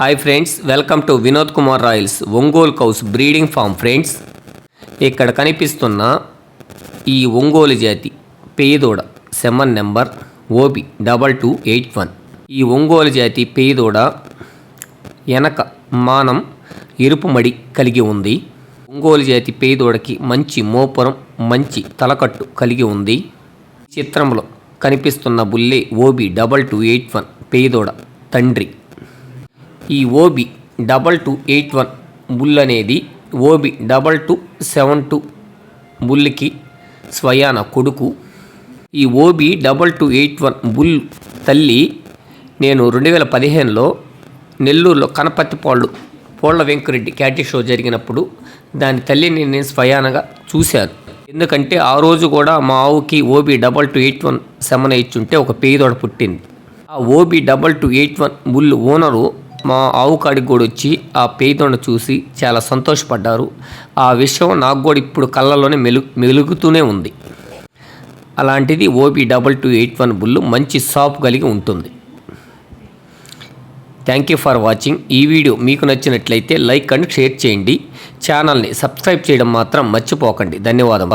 Hi friends welcome to Vinod Kumar royals Ongole cows breeding farm friends ఇక్కడ కనిపిస్తున్న ఈ ఒంగోలు జాతి పేదోడ semen number OB double two eight one. ఈ ఒంగోలు జాతి పేదోడ వెనక మానం ఎరుపుమడి కలిగి ఉంది. ఒంగోలు జాతి పేదోడకి మంచి మోపురం మంచి తలకట్టు కలిగి ఉంది. చిత్రంలో కనిపిస్తున్న బుల్లే OB double two eight one పేదోడ తండ్రి ఈ OB double two eight one bull అనేది OB double two seven two బుల్కి స్వయాన కొడుకు. ఈ OB double two eight one bull తల్లి నేను రెండు వేల పదిహేనులో నెల్లూరులో కనపత్తిపాళ్ళు పోళ్ళ వెంకరెడ్డి క్యాటీ షో జరిగినప్పుడు దాని తల్లిని నేను స్వయానగా చూశాను. ఎందుకంటే ఆ రోజు కూడా మా ఆవుకి OB double two eight one సెమన ఇచ్చుంటే ఒక పేదోడ పుట్టింది. ఆ OB double two eight one bull owner మా ఆవు కాడికి కూడా వచ్చి ఆ పేదోడను చూసి చాలా సంతోషపడ్డారు. ఆ విషయం నాకు కూడా ఇప్పుడు కళ్ళలోనే మెలు మెలుగుతూనే ఉంది. అలాంటిది OP double two eight one bull మంచి సాప్ కలిగి ఉంటుంది. Thank you for watching. ఈ వీడియో మీకు నచ్చినట్లయితే లైక్ అండ్ షేర్ చేయండి. ఛానల్ని సబ్స్క్రైబ్ చేయడం మాత్రం మర్చిపోకండి. ధన్యవాదం